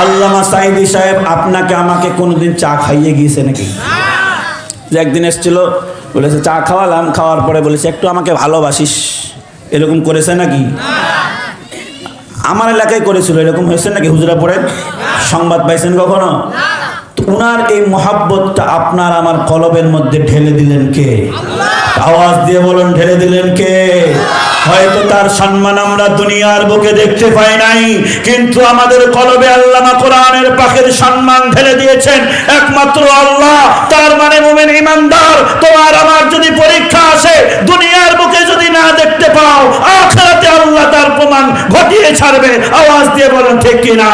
আল্লামা সাইদি সাহেব আপনাকে আমাকে কোনোদিন চা খাইয়ে গিয়েছে নাকি? যে একদিন এসেছিল, বলেছে, চা খাওয়ালাম, খাওয়ার পরে বলেছে, একটু আমাকে ভালোবাসিস। এরকম করেছে নাকি? আমার এলাকায় করেছিল, এরকম হয়েছে নাকি? হুজরাপুরে সংবাদ পাইছেন কখনো? উনার এই মহাব্বতটা আপনার আমার কলবের মধ্যে ঢেলে দিলেন কে? আওয়াজ দিয়ে বলুন, ঢেলে দিলেন কে? হয়তো তার সম্মান আমরা দুনিয়ার বুকে দেখতে পাই নাই, কিন্তু আমাদের কলবে আল্লামা কোরআনের পাখের সম্মান ঢেলে দিয়েছেন, একমাত্র আল্লাহ। তার মানে মোমেন ইমানদার, তোমার আমার যদি পরীক্ষা আসে, দুনিয়ার বুকে যদি না দেখতে পাও, আখেরাতে আল্লাহ তার প্রমাণ ঘটিয়ে ছাড়বে। আওয়াজ দিয়ে বলেন, ঠিক কিনা?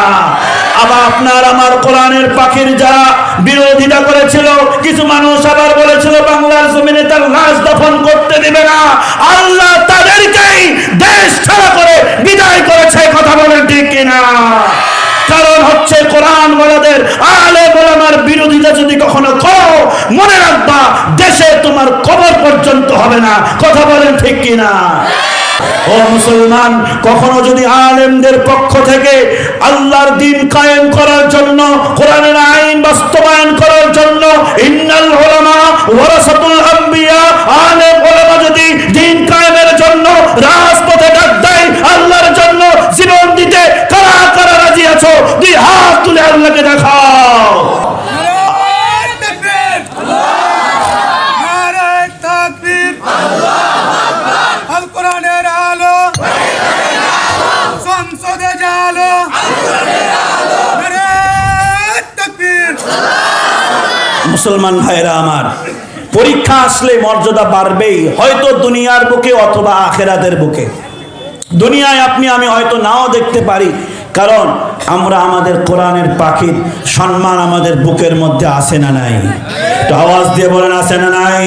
আবার আপনার আমার কোরআনের পাখির যারা বিরোধিতা করেছিল, কিছু মানুষ আবার বলেছিল, বাংলার জমিনে তার লাশ দফন করতে দিবে না। আল্লাহ তাদেরকেই দেশ ছাড়া করে বিদায় করেছে, কথা বলেন ঠিক কিনা? কারণ হচ্ছে কোরআন বলাদের, আলে বলামার বিরোধিতা যদি কখনো করো, মনে রাখবা, দেশে তোমার কবর পর্যন্ত হবে না, কথা বলেন ঠিক কিনা? ও মুসলমান কখনো যদি আলেমদের পক্ষ থেকে আল্লাহর দিন কায়েম করার জন্য কোরআনের মুসলমান ভাইরা আমার, পরীক্ষা আসলে মর্যাদা বাড়বেই, হয়তো দুনিয়ার বুকে অথবা আখেরাতের বুকে। দুনিয়ায় আপনি, আমি হয়তো নাও দেখতে পারি, কারণ আমরা আমাদের কোরআনের পাখির সম্মান আমাদের বুকের মধ্যে আসে না নাই। তো আওয়াজ দিয়ে বলেন, আসে না নাই?